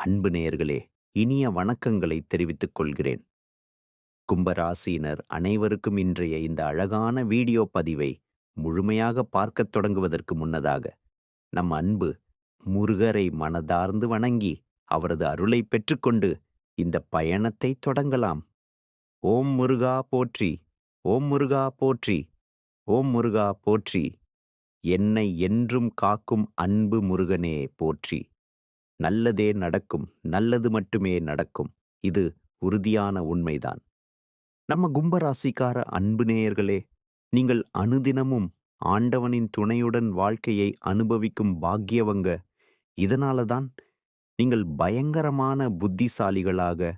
அன்பு நேயர்களே இனிய வணக்கங்களை தெரிவித்துக் கொள்கிறேன். கும்பராசியினர் அனைவருக்கும் இன்றைய இந்த அழகான வீடியோ பதிவை முழுமையாக பார்க்கத் தொடங்குவதற்கு முன்னதாக நம் அன்பு முருகரை மனதார்ந்து வணங்கி அவரது அருளை பெற்றுக்கொண்டு இந்த பயணத்தை தொடங்கலாம். ஓம் முருகா போற்றி ஓம் முருகா போற்றி ஓம் முருகா போற்றி என்னை என்றும் காக்கும் அன்பு முருகனே போற்றி. நல்லதே நடக்கும் நல்லது மட்டுமே நடக்கும். இது உறுதியான உண்மைதான். நம்ம கும்பராசிக்கார அன்பு நேயர்களே நீங்கள் அனுதினமும் ஆண்டவனின் துணையுடன் வாழ்க்கையை அனுபவிக்கும் பாக்கியவங்க. இதனால தான் நீங்கள் பயங்கரமான புத்திசாலிகளாக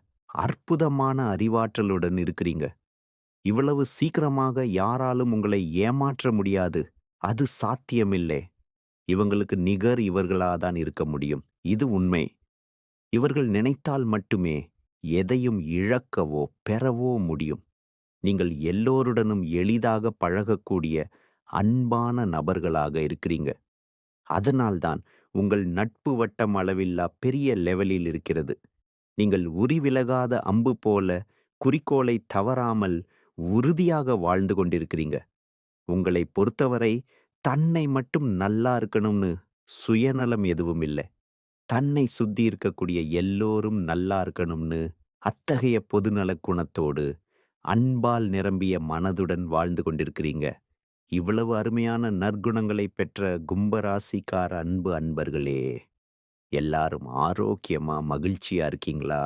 அற்புதமான அறிவாற்றலுடன் இருக்கிறீங்க. இவ்வளவு சீக்கிரமாக யாராலும் உங்களை ஏமாற்ற முடியாது. அது சாத்தியமில்லை. இவங்களுக்கு நிகர் இவர்களாதான் இருக்க முடியும். இது உண்மை. இவர்கள் நினைத்தால் மட்டுமே எதையும் இழக்கவோ பெறவோ முடியும். நீங்கள் எல்லோருடனும் எளிதாக பழகக்கூடிய அன்பான நபர்களாக இருக்கிறீங்க. அதனால்தான் உங்கள் நட்பு வட்டம் அளவில்லா பெரிய லெவலில் இருக்கிறது. நீங்கள் உரிவிலகாத அம்பு போல குறிக்கோளை தவறாமல் உறுதியாக வாழ்ந்து கொண்டிருக்கிறீங்க. உங்களை பொறுத்தவரை தன்னை மட்டும் நல்லா இருக்கணும்னு சுயநலம் எதுவும் இல்லை. தன்னை சுத்தி இருக்கக்கூடிய எல்லோரும் நல்லா இருக்கணும்னு அத்தகைய பொதுநல குணத்தோடு அன்பால் நிரம்பிய மனதுடன் வாழ்ந்து கொண்டிருக்கிறீங்க. இவ்வளவு அருமையான நற்குணங்களை பெற்ற கும்பராசிக்கார அன்பு அன்பர்களே எல்லாரும் ஆரோக்கியமா மகிழ்ச்சியா இருக்கீங்களா?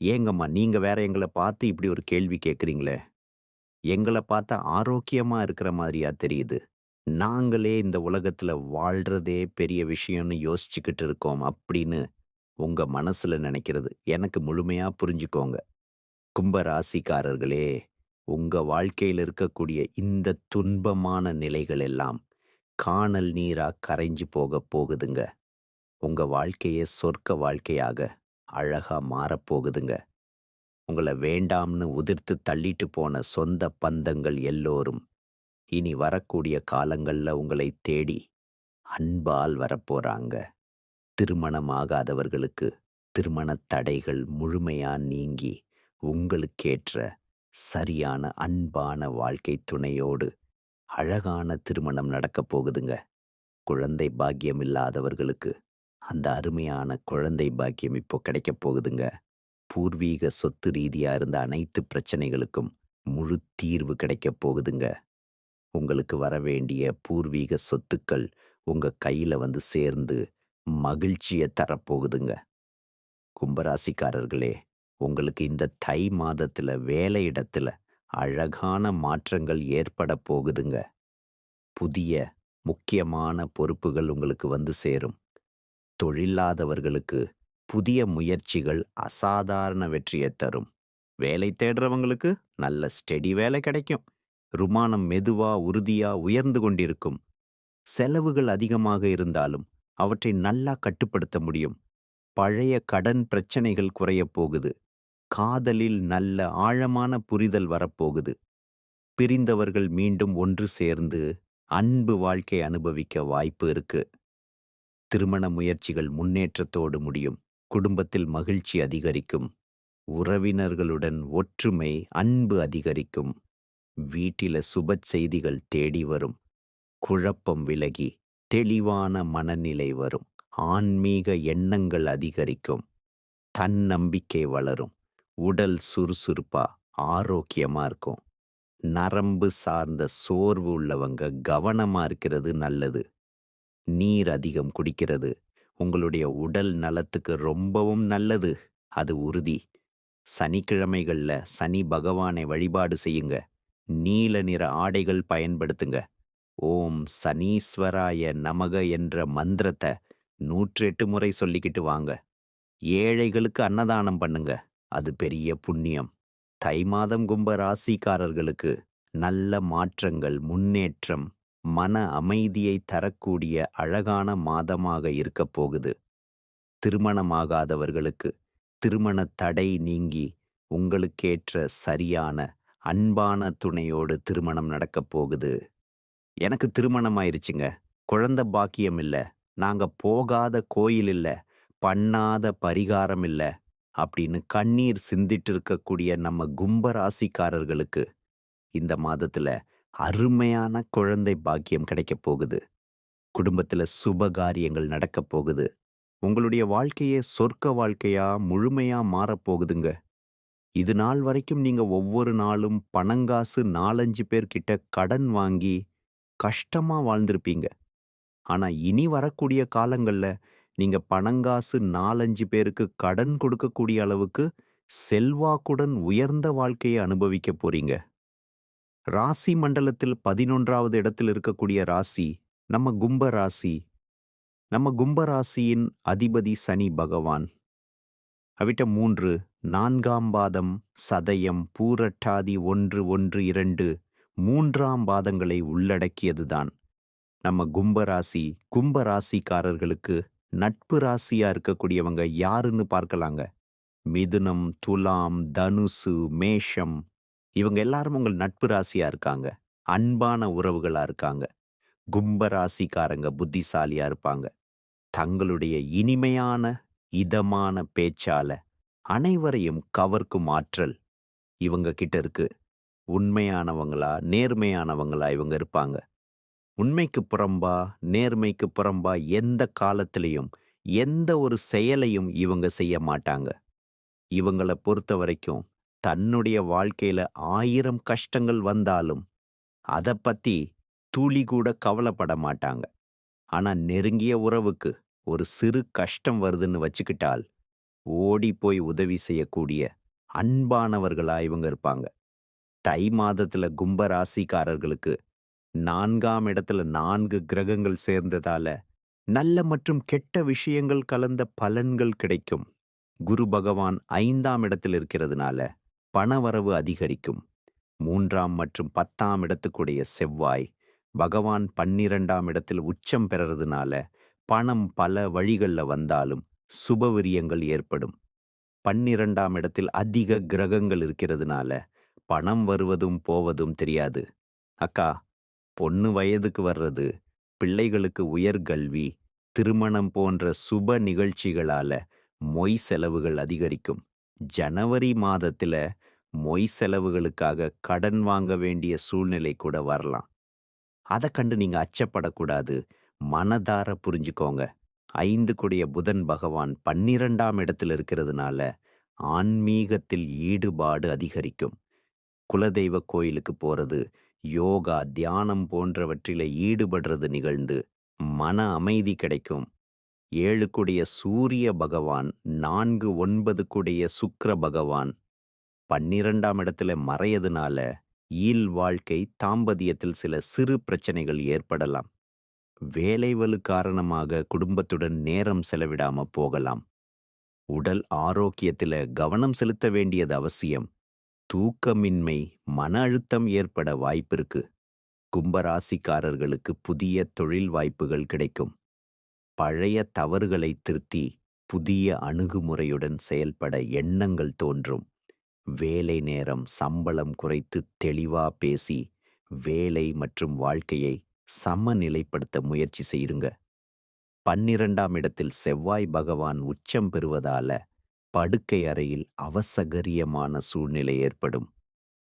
ஏங்கம்மா நீங்க வேற எங்களை பார்த்து இப்படி ஒரு கேள்வி கேட்குறீங்களே எங்களை பார்த்தா ஆரோக்கியமா இருக்கிற மாதிரியா தெரியுது. நாங்களே இந்த உலகத்துல வாழ்றதே பெரிய விஷயம்னு யோசிச்சுக்கிட்டு இருக்கோம் அப்படின்னு உங்க மனசுல நினைக்கிறது. எனக்கு முழுமையா புரிஞ்சுக்கோங்க. கும்ப ராசிக்காரர்களே உங்க வாழ்க்கையில் இருக்கக்கூடிய இந்த துன்பமான நிலைகள் எல்லாம் காணல் நீரா கரைஞ்சு போக போகுதுங்க. உங்க வாழ்க்கையே சொர்க்க வாழ்க்கையாக அழகா மாறப்போகுதுங்க உங்களை வேண்டாம்னு உதிர்த்து தள்ளிட்டு போன சொந்த பந்தங்கள் எல்லோரும் இனி வரக்கூடிய காலங்கள்ல உங்களை தேடி அன்பால் வரப்போறாங்க. திருமணமாகாதவர்களுக்கு திருமண தடைகள் முழுமையாக நீங்கி உங்களுக்கேற்ற சரியான அன்பான வாழ்க்கை துணையோடு அழகான திருமணம் நடக்கப் போகுதுங்க. குழந்தை பாக்கியம் இல்லாதவர்களுக்கு அந்த அருமையான குழந்தை பாக்கியம் இப்போ கிடைக்கப் போகுதுங்க. பூர்வீக சொத்து ரீதியா இருந்த அனைத்து பிரச்சனைகளுக்கும் முழு தீர்வு கிடைக்கப் போகுதுங்க. உங்களுக்கு வர வேண்டிய பூர்வீக சொத்துக்கள் உங்க கையில வந்து சேர்ந்து மகிழ்ச்சியை தரப்போகுதுங்க. கும்பராசிக்காரர்களே உங்களுக்கு இந்த தை மாதத்துல வேலை இடத்துல அழகான மாற்றங்கள் ஏற்பட போகுதுங்க. புதிய முக்கியமான பொறுப்புகள் உங்களுக்கு வந்து சேரும். தொழிலாதவர்களுக்கு புதிய முயற்சிகள் அசாதாரண வெற்றியை தரும். வேலை தேடுறவங்களுக்கு நல்ல ஸ்டெடி வேலை கிடைக்கும். ருமானம் மெதுவா உறுதியா உயர்ந்து கொண்டிருக்கும். செலவுகள் அதிகமாக இருந்தாலும் அவற்றை நல்லா கட்டுப்படுத்த முடியும். பழைய கடன் பிரச்சனைகள் குறையப் போகுது. காதலில் நல்ல ஆழமான புரிதல் வரப்போகுது. பிரிந்தவர்கள் மீண்டும் ஒன்று சேர்ந்து அன்பு வாழ்க்கை அனுபவிக்க வாய்ப்பு இருக்கு. திருமண முயற்சிகள் முன்னேற்றத்தோடு முடியும். குடும்பத்தில் மகிழ்ச்சி அதிகரிக்கும். உறவினர்களுடன் ஒற்றுமை அன்பு அதிகரிக்கும். வீட்டில சுப செய்திகள் தேடி வரும். குழப்பம் விலகி தெளிவான மனநிலை வரும். ஆன்மீக எண்ணங்கள் அதிகரிக்கும். தன்னம்பிக்கை வளரும். உடல் சுறுசுறுப்பா ஆரோக்கியமா இருக்கும். நரம்பு சார்ந்த சோர்வு உள்ளவங்க கவனமா இருக்கிறது நல்லது. நீர் அதிகம் குடிக்கிறது. உங்களுடைய உடல் நலத்துக்கு ரொம்பவும் நல்லது. அது உறுதி. சனிக்கிழமைகள்ல சனி பகவானை வழிபாடு செய்யுங்க. நீல நிற ஆடைகள் பயன்படுத்துங்க. ஓம் சனீஸ்வராய நமக என்ற மந்திரத்தை நூற்றெட்டு முறை சொல்லிக்கிட்டு வாங்க. ஏழைகளுக்கு அன்னதானம் பண்ணுங்க. அது பெரிய புண்ணியம். தை மாதம் கும்ப ராசிக்காரர்களுக்கு நல்ல மாற்றங்கள் முன்னேற்றம் மன அமைதியை தரக்கூடிய அழகான மாதமாக இருக்கப் போகுது. திருமணமாகாதவர்களுக்கு திருமண தடை நீங்கி உங்களுக்கேற்ற சரியான அன்பான துணையோடு திருமணம் நடக்கப் போகுது எனக்கு திருமணம் ஆயிருச்சுங்க குழந்தை பாக்கியம் இல்ல நாங்க போகாத கோயில் இல்ல பண்ணாத பரிகாரம் இல்ல அப்படின்னு கண்ணீர் சிந்திட்டு இருக்கக்கூடிய நம்ம கும்ப ராசிக்காரர்களுக்கு இந்த மாதத்துல அருமையான குழந்தை பாக்கியம் கிடைக்கப் போகுது. குடும்பத்துல சுப காரியங்கள் நடக்கப் போகுது. உங்களுடைய வாழ்க்கையே சொர்க்க வாழ்க்கையா முழுமையா மாறப்போகுதுங்க. இது நாள் வரைக்கும் நீங்க ஒவ்வொரு நாளும் பணங்காசு 4, 5 பேர்கிட்ட கடன் வாங்கி கஷ்டமா வாழ்ந்திருப்பீங்க. ஆனா இனி வரக்கூடிய காலங்கள்ல நீங்க பணங்காசு 4, 5 பேருக்கு கடன் கொடுக்கக்கூடிய அளவுக்கு செல்வாக்குடன் உயர்ந்த வாழ்க்கையை அனுபவிக்கப் போறீங்க. ராசி மண்டலத்தில் 11வது இடத்தில் இருக்கக்கூடிய ராசி நம்ம கும்ப ராசி. நம்ம கும்ப ராசியின் அதிபதி சனி பகவான். அவிட்ட மூன்று நான்காம் பாதம், சதயம், பூரட்டாதி 1, 1, 2, 3ஆம் பாதங்களை உள்ளடக்கியதுதான். நம்ம கும்பராசி கும்பராசிக்காரர்களுக்கு நட்பு ராசியா இருக்கக்கூடியவங்க யாருன்னு பார்க்கலாங்க. மிதுனம், துலாம், தனுசு, மேஷம் இவங்க எல்லாரும் உங்கள் நட்பு ராசியா இருக்காங்க. அன்பான உறவுகளா இருக்காங்க. கும்ப ராசிக்காரங்க புத்திசாலியா இருப்பாங்க. தங்களுடைய இனிமையான, இதமான பேச்சால அனைவரையும் கவர்க்கும் ஆற்றல் இவங்க கிட்ட இருக்கு. உண்மையானவங்களா, நேர்மையானவங்களா இவங்க இருப்பாங்க. உண்மைக்கு புறம்பா, நேர்மைக்கு புறம்பா எந்த காலத்திலையும் எந்த ஒரு செயலையும் இவங்க செய்ய மாட்டாங்க. இவங்களப் பொறுத்த வரைக்கும் தன்னுடைய வாழ்க்கையில ஆயிரம் கஷ்டங்கள் வந்தாலும், அதை பத்தி துளி கூட கவலைப்பட மாட்டாங்க. ஆனா நெருங்கிய உறவுக்கு ஒரு சிறு கஷ்டம் வருதுன்னு வச்சுக்கிட்டால், ஓடிப்போய் உதவி செய்யக்கூடிய அன்பானவர்களா இவங்க இருப்பாங்க. தை மாதத்துல கும்ப ராசிக்காரர்களுக்கு நான்காம் இடத்துல நான்கு கிரகங்கள் சேர்ந்ததால, நல்ல மற்றும் கெட்ட விஷயங்கள் கலந்த பலன்கள் கிடைக்கும். குரு பகவான் ஐந்தாம் இடத்தில் இருக்கிறதுனால, பணவரவு அதிகரிக்கும். மூன்றாம் மற்றும் 10ஆம் இடத்துக்குடைய செவ்வாய், பகவான் 12ஆம் இடத்தில் உச்சம் பெறறதுனால, பணம் பல வழிகள்ல வந்தாலும் சுபவிரியங்கள் ஏற்படும். 12ஆம் இடத்தில் அதிக கிரகங்கள் இருக்கிறதுனால, பணம் வருவதும் போவதும் தெரியாது. அக்கா, பொண்ணு வயதுக்கு வர்றது, பிள்ளைகளுக்கு உயர்கல்வி, திருமணம் போன்ற சுப நிகழ்ச்சிகளால மொய் செலவுகள் அதிகரிக்கும். ஜனவரி மாதத்துல மொய் செலவுகளுக்காக கடன் வாங்க வேண்டிய சூழ்நிலை கூட வரலாம். அதை கண்டு நீங்க அச்சப்படக்கூடாது. மனதார புரிஞ்சுக்கோங்க. ஐந்து கொடிய புதன் பகவான் 12ஆம் இடத்தில் இருக்கிறதுனால, ஆன்மீகத்தில் ஈடுபாடு அதிகரிக்கும். குலதெய்வ கோயிலுக்கு போறது, யோகா, தியானம் போன்றவற்றில ஈடுபடுறது நிகழ்ந்து, மன அமைதி கிடைக்கும். ஏழு கூடிய சூரிய பகவான், 4, 9 கூடிய சுக்கர பகவான் 12ஆம் இடத்துல மறையதுனால, ஈல் வாழ்க்கை, தாம்பதியத்தில் சில சிறு பிரச்சனைகள் ஏற்படலாம். வேலைவலு காரணமாக குடும்பத்துடன் நேரம் செலவிடாம போகலாம். உடல் ஆரோக்கியத்தில கவனம் செலுத்த வேண்டியது அவசியம். தூக்கமின்மை, மன அழுத்தம் ஏற்பட வாய்ப்பிருக்கு. கும்பராசிக்காரர்களுக்கு புதிய தொழில் வாய்ப்புகள் கிடைக்கும். பழைய தவறுகளை திருத்தி, புதிய அணுகுமுறையுடன் செயல்பட எண்ணங்கள் தோன்றும். வேலை நேரம், சம்பளம் குறைத்து தெளிவா பேசி, வேலை மற்றும் வாழ்க்கையை சமநிலைப்படுத்த முயற்சி செய்யுங்க. 12ஆம் இடத்தில் செவ்வாய் பகவான் உச்சம் பெறுவதால, படுக்கை அறையில் அவசகரியமான சூழ்நிலை ஏற்படும்.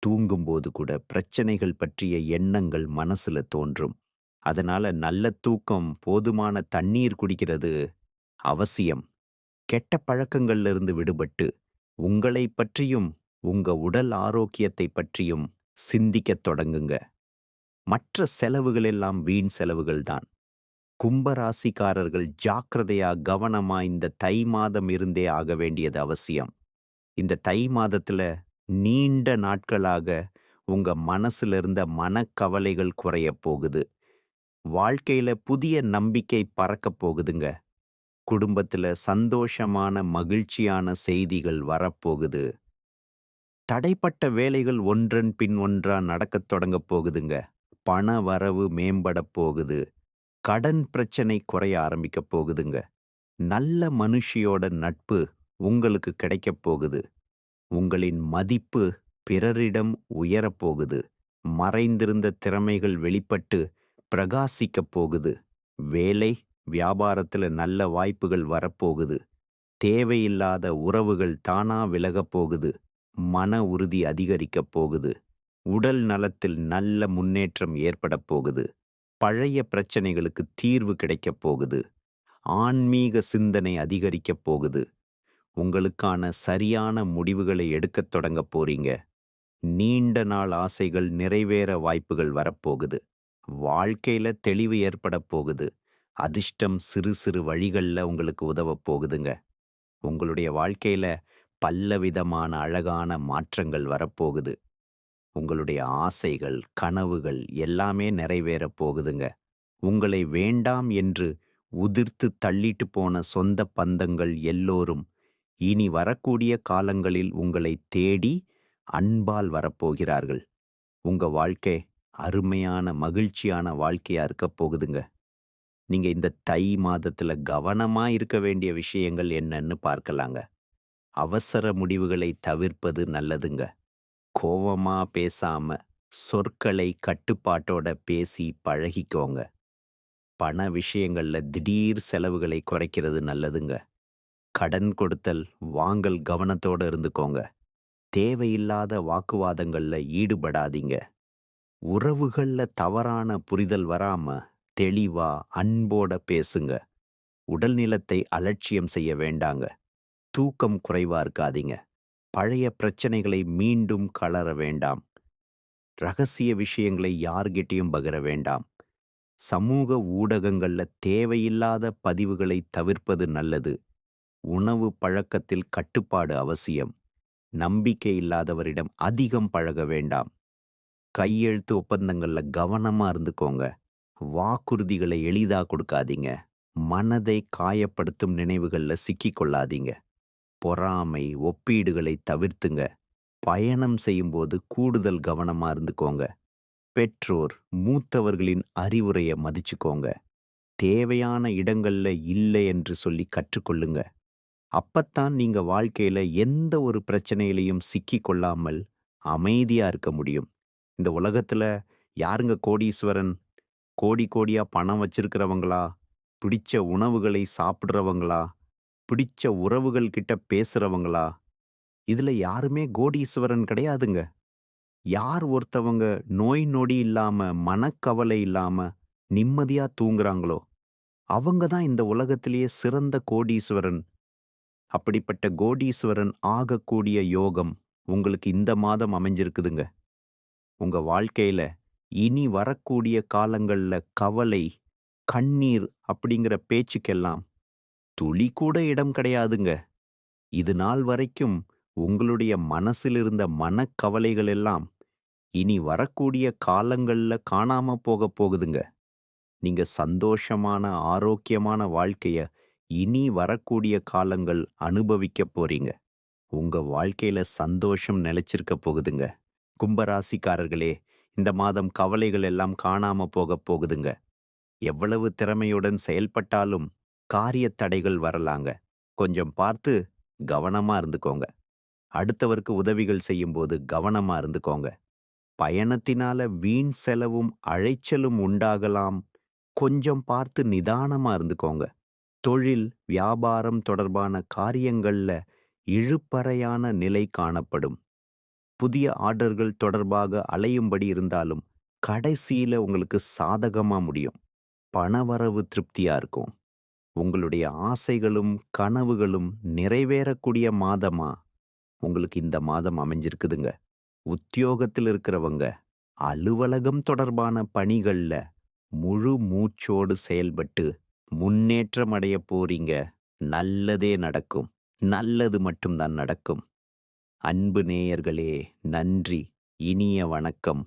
தூங்கும்போது கூட பிரச்சனைகள் பற்றிய எண்ணங்கள் மனசுல தோன்றும். அதனால நல்ல தூக்கம், போதுமான தண்ணீர் குடிக்கிறது அவசியம். கெட்ட பழக்கங்கள்ல இருந்து விடுபட்டு, உங்களைப் பற்றியும், உங்க உடல் ஆரோக்கியத்தைப் பற்றியும் சிந்திக்கத் தொடங்குங்க. மற்ற செலவுகள் எல்லாம் வீண் செலவுகள் தான். ஜாக்கிரதையா, கவனமா இந்த தை மாதம் இருந்தே ஆக வேண்டியது அவசியம். இந்த தை மாதத்துல நீண்ட நாட்களாக உங்க மனசுல இருந்த மனக்கவலைகள் குறையப் போகுது. வாழ்க்கையில புதிய நம்பிக்கை பறக்கப் போகுதுங்க. குடும்பத்துல சந்தோஷமான, மகிழ்ச்சியான செய்திகள் வரப்போகுது. தடைப்பட்ட வேலைகள் ஒன்றன் பின் ஒன்றா நடக்கத் தொடங்கப் போகுதுங்க. பண வரவு மேம்படப் போகுது. கடன் பிரச்சனை குறைய ஆரம்பிக்கப் போகுதுங்க. நல்ல மனுஷியோட நட்பு உங்களுக்கு கிடைக்கப் போகுது. உங்களின் மதிப்பு பிறரிடம் உயரப்போகுது மறைந்திருந்த திறமைகள் வெளிப்பட்டு பிரகாசிக்கப் போகுது. வேலை, வியாபாரத்துல நல்ல வாய்ப்புகள் வரப்போகுது. தேவையில்லாத உறவுகள் தானா விலகப் போகுது. மன உறுதி அதிகரிக்கப் போகுது. உடல் நலத்தில் நல்ல முன்னேற்றம் ஏற்படப் போகுது. பழைய பிரச்சனைகளுக்கு தீர்வு கிடைக்கப் போகுது. ஆன்மீக சிந்தனை அதிகரிக்கப் போகுது. உங்களுக்கான சரியான முடிவுகளை எடுக்கத் தொடங்கப் போறீங்க. நீண்ட நாள் ஆசைகள் நிறைவேற வாய்ப்புகள் வரப்போகுது. வாழ்க்கையில தெளிவு ஏற்படப் போகுது. அதிர்ஷ்டம் சிறு சிறு வழிகள்ல உங்களுக்கு உதவப் போகுதுங்க. உங்களுடைய வாழ்க்கையில பல்லவிதமான அழகான மாற்றங்கள் வரப்போகுது. உங்களுடைய ஆசைகள், கனவுகள் எல்லாமே நிறைவேறப் போகுதுங்க. உங்களை வேண்டாம் என்று உதிர்த்து தள்ளிட்டு போன சொந்த பந்தங்கள் எல்லோரும் இனி வரக்கூடிய காலங்களில் உங்களை தேடி அன்பால் வரப்போகிறார்கள். உங்க வாழ்க்கை அருமையான, மகிழ்ச்சியான வாழ்க்கையா இருக்கப் போகுதுங்க. நீங்க இந்த தை மாதத்துல கவனமா இருக்க வேண்டிய விஷயங்கள் என்னன்னு பார்க்கலாங்க. அவசர முடிவுகளை தவிர்ப்பது நல்லதுங்க. கோவமா பேசாம, சொற்களை கட்டுப்பாட்டோட பேசி பழகிக்கோங்க. பண விஷயங்கள்ல திடீர் செலவுகளை குறைக்கிறது நல்லதுங்க. கடன் கொடுத்தல், வாங்கல் கவனத்தோட இருந்துக்கோங்க. தேவையில்லாத வாக்குவாதங்கள்ல ஈடுபடாதீங்க. உறவுகள்ல தவறான புரிதல் வராம தெளிவா, அன்போட பேசுங்க. உடல் நிலத்தை அலட்சியம் செய்ய வேண்டாங்க. தூக்கம் குறைவா இருக்காதீங்க. பழைய பிரச்சனைகளை மீண்டும் கலர வேண்டாம். ரகசிய விஷயங்களை யார்கிட்டயும் பகிர வேண்டாம். சமூக ஊடகங்கள்ல தேவையில்லாத பதிவுகளை தவிர்ப்பது நல்லது. உணவு பழக்கத்தில் கட்டுப்பாடு அவசியம். நம்பிக்கை இல்லாதவரிடம் அதிகம் பழக வேண்டாம். கையெழுத்து ஒப்பந்தங்களில் கவனமா இருந்துக்கோங்க. வாக்குறுதிகளை எளிதா கொடுக்காதீங்க. மனதை காயப்படுத்தும் நினைவுகளில் சிக்கிக்கொள்ளாதீங்க பொறாமை, ஒப்பீடுகளை தவிர்த்துங்க. பயணம் செய்யும்போது கூடுதல் கவனமா இருந்துக்கோங்க. பெற்றோர், மூத்தவர்களின் அறிவுரைய மதிச்சுக்கோங்க. தேவையான இடங்கள்ல இல்லை என்று சொல்லி கற்றுக்கொள்ளுங்க. அப்பத்தான் நீங்க வாழ்க்கையில எந்த ஒரு பிரச்சனையிலயும் சிக்கி கொள்ளாமல் அமைதியா இருக்க முடியும். இந்த உலகத்துல யாருங்க கோடீஸ்வரன்? கோடி கோடியா பணம் வச்சிருக்கிறவங்களா? பிடிச்ச உணவுகளை சாப்பிடுறவங்களா? பிடிச்ச உறவுகள் கிட்ட பேசுறவங்களா? இதுல யாருமே கோடீஸ்வரன் கிடையாதுங்க. யார் ஒருத்தவங்க நோய் நொடி இல்லாம, மனக்கவலை இல்லாம நிம்மதியா தூங்குறாங்களோ, அவங்க தான் இந்த உலகத்திலேயே சிறந்த கோடீஸ்வரன். அப்படிப்பட்ட கோடீஸ்வரன் ஆகக்கூடிய யோகம் உங்களுக்கு இந்த மாதம் அமைஞ்சிருக்குதுங்க. உங்க வாழ்க்கையில இனி வரக்கூடிய காலங்கள்ல கவலை, கண்ணீர் அப்படிங்கிற பேச்சுக்கெல்லாம் துளி கூட இடம் கிடையாதுங்க. இது நாள் வரைக்கும் உங்களுடைய மனசில் இருந்த மனக்கவலைகள் எல்லாம் இனி வரக்கூடிய காலங்கள்ல காணாம போகப் போகுதுங்க. நீங்க சந்தோஷமான, ஆரோக்கியமான வாழ்க்கைய இனி வரக்கூடிய காலங்கள் அனுபவிக்கப் போறீங்க. உங்க வாழ்க்கையில சந்தோஷம் நிலைச்சிருக்க போகுதுங்க. கும்பராசிக்காரர்களே, இந்த மாதம் கவலைகள் எல்லாம் காணாம போகப் போகுதுங்க. எவ்வளவு திறமையுடன் செயல்பட்டாலும் காரியத் தடைகள் வரலாங்க. கொஞ்சம் பார்த்து கவனமா இருந்துக்கோங்க. அடுத்தவருக்கு உதவிகள் செய்யும்போது கவனமா இருந்துக்கோங்க. பயணத்தினால வீண் செலவும், அழைச்சலும் உண்டாகலாம். கொஞ்சம் பார்த்து நிதானமா இருந்துக்கோங்க. தொழில், வியாபாரம் தொடர்பான காரியங்கள்ல இழுபறையான நிலை காணப்படும். புதிய ஆர்டர்கள் தொடர்பாக அலையும்படி இருந்தாலும், கடைசியில உங்களுக்கு சாதகமா முடியும். பணவரவு திருப்தியா இருக்கும். உங்களுடைய ஆசைகளும், கனவுகளும் நிறைவேறக்கூடிய மாதமா உங்களுக்கு இந்த மாதம் அமைஞ்சிருக்குதுங்க. உத்தியோகத்தில் இருக்கிறவங்க, அலுவலகம் தொடர்பான பணிகள்ல முழு மூச்சோடு செயல்பட்டு முன்னேற்றம் அடையப் போறீங்க. நல்லதே நடக்கும். நல்லது மட்டும் தான் நடக்கும். அன்பு நேயர்களே, நன்றி. இனிய வணக்கம்.